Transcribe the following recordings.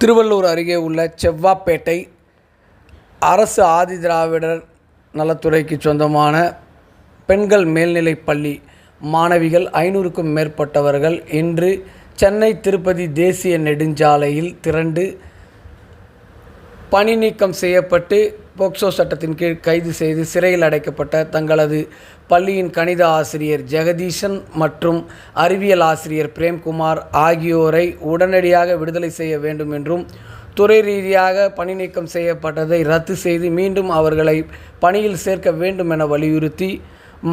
திருவள்ளூர் அருகே உள்ள செவ்வாப்பேட்டை அரசு ஆதிதிராவிடர் நலத்துறைக்கு சொந்தமான பெண்கள் மேல்நிலைப் பள்ளி மாணவிகள் ஐநூறுக்கும் மேற்பட்டவர்கள் இன்று சென்னை திருப்பதி தேசிய நெடுஞ்சாலையில் திரண்டு பணி நீக்கம் செய்யப்பட்டு போக்சோ சட்டத்தின் கீழ் கைது செய்து சிறையில் அடைக்கப்பட்ட தங்களது பள்ளியின் கணித ஆசிரியர் ஜெகதீசன் மற்றும் அறிவியல் ஆசிரியர் பிரேம்குமார் ஆகியோரை உடனடியாக விடுதலை செய்ய வேண்டும் என்றும் துறை ரீதியாக பணி நீக்கம் செய்யப்பட்டதை ரத்து செய்து மீண்டும் அவர்களை பணியில் சேர்க்க வேண்டும் என வலியுறுத்தி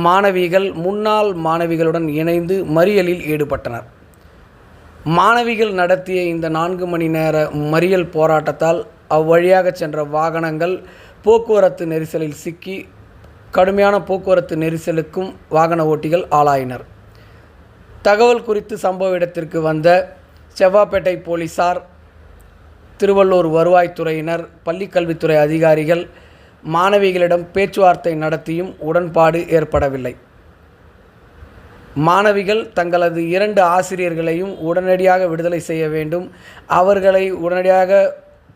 மாணவிகள் முன்னாள் மாணவிகளுடன் இணைந்து மறியலில் ஈடுபட்டனர். மாணவிகள் நடத்திய இந்த நான்கு மணி நேர மறியல் போராட்டத்தால் அவ்வழியாக சென்ற வாகனங்கள் போக்குவரத்து நெரிசலில் சிக்கி கடுமையான போக்குவரத்து நெரிசலுக்கும் வாகன ஓட்டிகள் ஆளாயினர். தகவல் குறித்து சம்பவ இடத்திற்கு வந்த செவ்வாப்பேட்டை போலீசார் திருவள்ளூர் வருவாய்த்துறையினர் பள்ளிக்கல்வித்துறை அதிகாரிகள் மாணவிகளிடம் பேச்சுவார்த்தை நடத்தியும் உடன்பாடு ஏற்படவில்லை. மாணவிகள் தங்களது இரண்டு ஆசிரியர்களையும் உடனடியாக விடுதலை செய்ய வேண்டும் அவர்களை உடனடியாக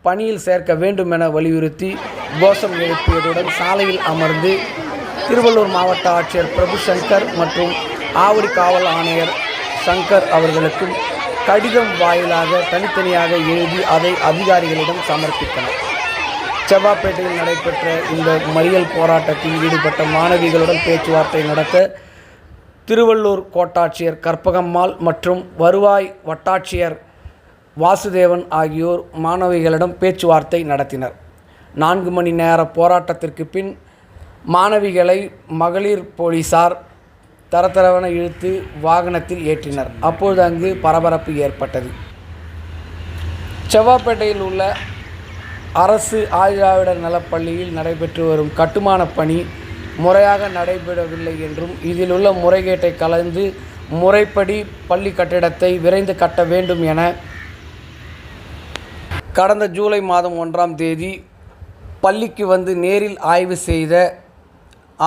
பணியில் சேர்க்க வேண்டும் என வலியுறுத்தி கோஷம் எழுப்பியதுடன் சாலையில் அமர்ந்து திருவள்ளூர் மாவட்ட ஆட்சியர் பிரபு சங்கர் மற்றும் ஆவடி காவல் ஆணையர் சங்கர் அவர்களுக்கும் கடிதம் வாயிலாக தனித்தனியாக எழுதி அதை அதிகாரிகளிடம் சமர்ப்பித்தனர். செவ்வாப்பேட்டையில் நடைபெற்ற இந்த மறியல் போராட்டத்தில் ஈடுபட்ட மாணவிகளுடன் பேச்சுவார்த்தை நடத்த திருவள்ளூர் கோட்டாட்சியர் கற்பகம்மாள் மற்றும் வருவாய் வட்டாட்சியர் வாசுதேவன் ஆகியோர் மாணவிகளிடம் பேச்சுவார்த்தை நடத்தினர். நான்கு மணி நேர போராட்டத்திற்கு பின் மாணவிகளை மகளிர் போலீசார் தரத்தரவன இழுத்து வாகனத்தில் ஏற்றினர். அப்பொழுது அங்கு பரபரப்பு ஏற்பட்டது. செவ்வாப்பேட்டையில் உள்ள அரசு ஆதிராவிடர் நலப்பள்ளியில் நடைபெற்று வரும் கட்டுமானப் பணி முறையாக நடைபெறவில்லை என்றும் இதில் உள்ள முறைகேட்டை கலந்து முறைப்படி பள்ளி கட்டிடத்தை விரைந்து கட்ட வேண்டும் என கடந்த ஜூலை மாதம் ஒன்றாம் தேதி பள்ளிக்கு வந்து நேரில் ஆய்வு செய்த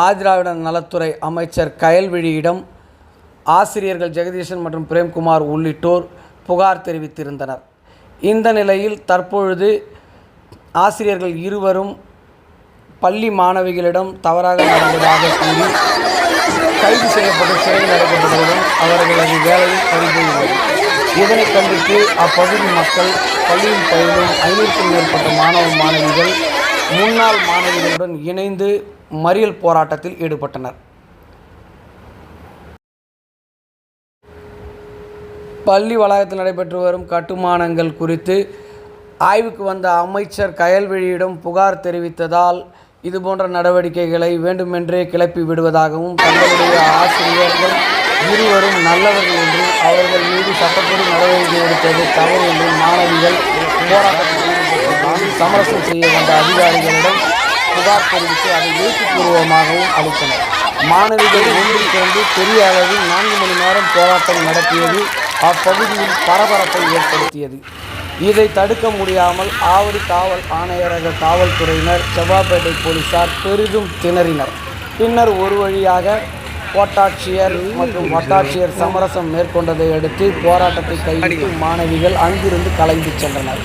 ஆதிராவிட நலத்துறை அமைச்சர் கயல்விழியிடம் ஆசிரியர்கள் ஜெகதீசன் மற்றும் பிரேம்குமார் உள்ளிட்டோர் புகார் தெரிவித்திருந்தனர். இந்த நிலையில் தற்பொழுது ஆசிரியர்கள் இருவரும் பள்ளி மாணவிகளிடம் தவறாக நடந்ததாக கூறி கைது செய்யப்பட்டு சிறையில் அடைக்கப்பட்டதுடன் அவர்களது வேலையில் பறிபோயுள்ளது இதனை கண்டித்து அப்பகுதி மக்கள் பள்ளியில் பயிலும் ஐநூறுக்கும் மேற்பட்ட மாணவ மாணவிகள் முன்னாள் மாணவிகளுடன் இணைந்து மறியல் போராட்டத்தில் ஈடுபட்டனர். பள்ளி வளாகத்தில் நடைபெற்று வரும் கட்டுமானங்கள் குறித்து ஆய்வுக்கு வந்த அமைச்சர் கயல்விழியிடம் புகார் தெரிவித்ததால் இதுபோன்ற நடவடிக்கைகளை வேண்டுமென்றே கிளப்பி விடுவதாகவும் தங்களுடைய ஆசிரியர்கள் இருவரும் நல்லவர்கள் என்றும் அவர்கள் மீது சட்டப்படி நடவடிக்கை எடுத்தது தவறு என்றும் மாணவிகள் போராட்டத்தில் சமரசம் செய்ய வந்த அதிகாரிகளிடம் புகார் தெரிவித்து அதை எழுத்துப்பூர்வமாகவும் அளித்தனர். மாணவிகள் ஒன்றில் திரண்டு பெரிய அளவில் நான்கு மணி நேரம் போராட்டம் நடத்தியது அப்பகுதியில் பரபரப்பை ஏற்படுத்தியது. இதை தடுக்க முடியாமல் ஆவடி காவல் ஆணையரக காவல்துறையினர் செவ்வாப்பேட்டை போலீசார் பெரிதும் திணறினர். பின்னர் ஒரு வழியாக கோட்டாட்சியர் மற்றும் வட்டாட்சியர் சமரசம் மேற்கொண்டதை அடுத்து போராட்டத்தை கைவிட்டு மாணவிகள் அங்கிருந்து கலைந்து சென்றனர்.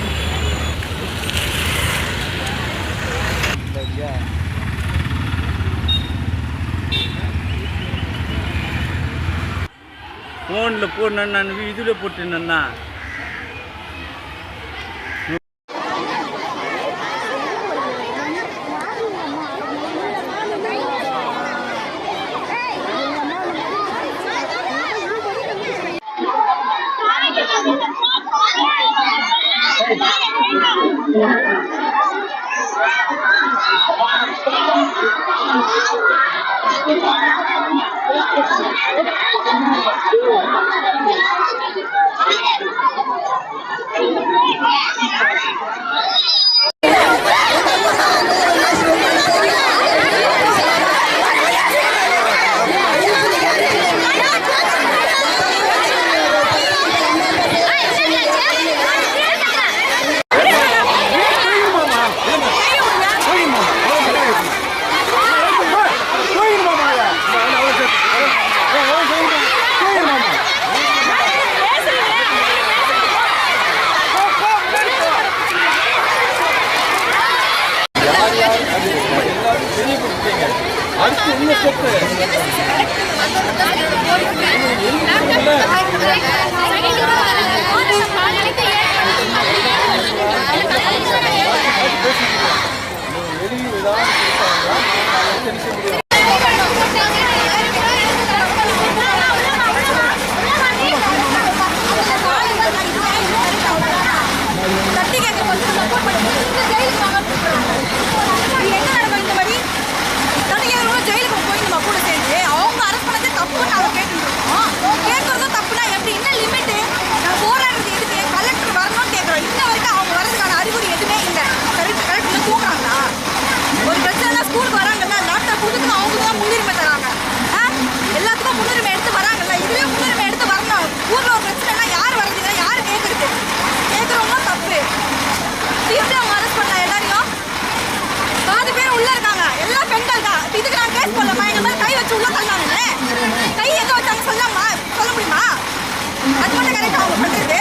ஃபோனில் போட்டு நான் இதில் போட்டுனா Yeah. 좋대. அது மட்டும் கரெக்டாக அவங்க பண்ணுறது